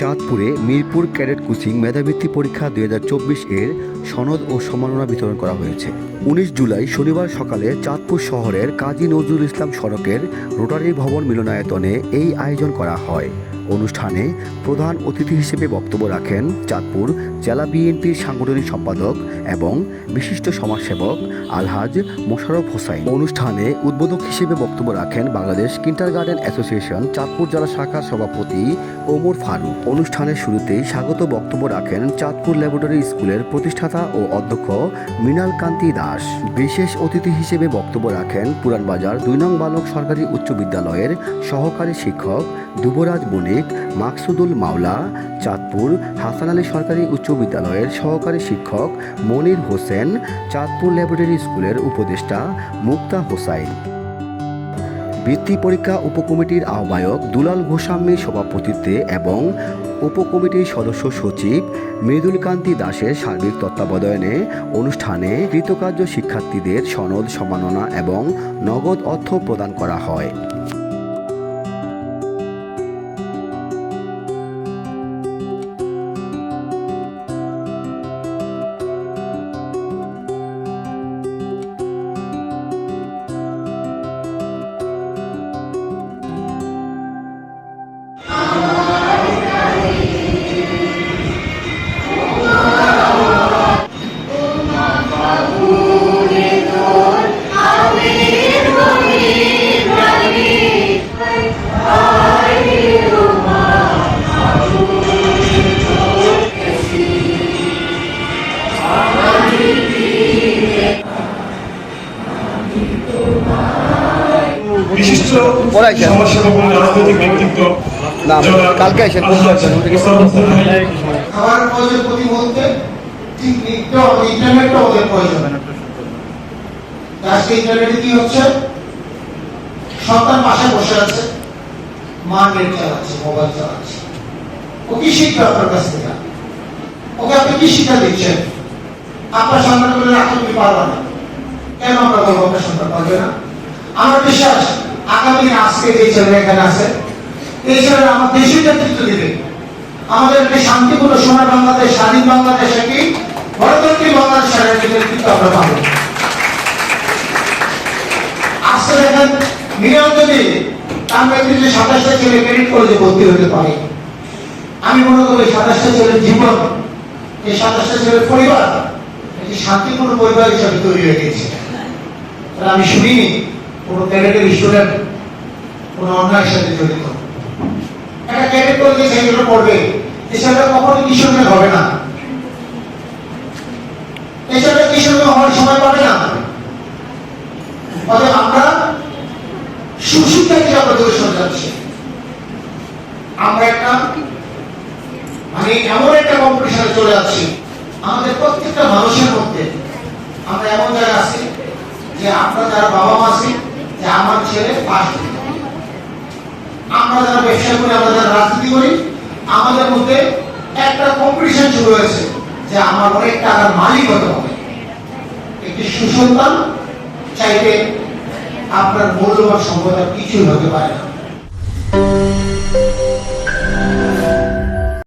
চাঁদপুরে Mirpur cadet coaching মেধাবৃত্তি পরীক্ষা দু হাজার চব্বিশ এর সনদ ও সম্মাননা বিতরণ করা হয়েছে। উনিশ জুলাই শনিবার সকালে চাঁদপুর শহরের কাজী নজরুল ইসলাম সড়কের রোটারি ভবন মিলনায়তনে এই আয়োজন করা হয়। অনুষ্ঠানে প্রধান অতিথি হিসেবে বক্তব্য রাখেন চাঁদপুর জেলা বিএনপির সাংগঠনিক সম্পাদক এবং বিশিষ্ট সমাজসেবক আলহাজ মোশাররফ হোসাইন। অনুষ্ঠানে উদ্বোধক হিসেবে বক্তব্য রাখেন Bangladesh kindergarten association Chandpur জেলা শাখার সভাপতি ওমর ফারুক। অনুষ্ঠানের শুরুতেই স্বাগত বক্তব্য রাখেন চাঁদপুর ল্যাবরেটরি স্কুলের প্রতিষ্ঠাতা ও অধ্যক্ষ মৃণাল কান্তি দাস। বিশেষ অতিথি হিসেবে বক্তব্য রাখেন পুরানবাজার দুই নং বালক সরকারি উচ্চ বিদ্যালয়ের সহকারী শিক্ষক যুবরাজ বণিক। মাকসুদুল মাওলা, চাঁদপুর, হাসান আলী সরকারি উচ্চ বিদ্যালয়ের সহকারী শিক্ষক মনির হোসেন, চাঁদপুর ল্যাবরেটরি স্কুলের উপদেষ্টা মুক্তা হোসাইন। বৃত্তি পরীক্ষা উপকমিটির আহ্বায়ক দুলাল গোস্বামীর সভাপতিত্বে এবং উপকমিটির সদস্য সচিব মৃদুল কান্তি দাসের সার্বিক তত্ত্বাবধানে অনুষ্ঠানে কৃতকার্য শিক্ষার্থীদের সনদ, সম্মাননা এবং নগদ অর্থ প্রদান করা হয়। বিশিষ্ট সমাজসেবক রাজনৈতিক ব্যক্তিত্ব না, কালকে এসে কোন ক্লাসে? ওটা কি মোস্তাফা হোসেন হাই। খাবার প্রয়োজন প্রতি মুহূর্তে ঠিক ইন্টারনেটটা ওদের প্রয়োজন। আজকে ইন্টারনেটে কি হচ্ছে? সন্তান পাশে বসে আছে মা নেট চালাচ্ছে মোবাইল চালাচ্ছে। ও কি শিখবে আপনার কাছ থেকে? ওকে আপনি কি শিক্ষা দিচ্ছেন? আপনার সন্তান বলে রাখতে তুমি পারবে না? কেন আমরা বলব আপনার সন্তান পারবে না? আমার বিশ্বাস আগামী আজকে যে ছেলে এখানে আছে এই ছেলেরা আমার দেশের নেতৃত্ব দিবে। আমাদের একটি শান্তিপূর্ণ সময় বাংলাদেশ, স্বাধীন বাংলাদেশ একটি গণতান্ত্রিক বাংলাদেশের একটি নেতৃত্ব আমরা পাবো। আজকে দেখেন মিলিয়ন যদি তার নেতৃত্বে সাতাশটা ছেলে ক্রেডিট কলেজে ভর্তি হতে পারে, আমি মনে করি সাতাশটা ছেলের জীবন, এই সাতাশটা ছেলের পরিবার, একটি শান্তিপূর্ণ পরিবার হিসাবে তৈরি হয়ে গেছে। আমি শুনিনি কোনো ক্যাডেটের স্টুডেন্ট কোনো অন্যায়ের সাথে জড়িত। একটা ক্যাডেট কলেজে সেগুলো পড়বে এছাড়া কখনো কিশোর হবে না। এছাড়া হওয়ার সময় পাবে না। অতএব আমরা সুশিক্ষা থেকে আমরা যাচ্ছি। আমরা একটা মানে এমন একটা কম্পিটিশনে চলে যাচ্ছি, আমাদের প্রত্যেকটা মানুষের মধ্যে আমরা এমন জায়গায় আছি যে আমরা যারা বাবা মা আছি আমরা যারা ব্যবসা করি, আমরা যারা রাজনীতি করি, আমাদের মধ্যে একটা কম্পিটিশন শুরু হয়েছে যে আমার অনেক টাকার মালিক হতে হবে। একটি সুসন্তান চাইতে আপনার মূল্যবান সম্পদ কিছুই হতে পারে না।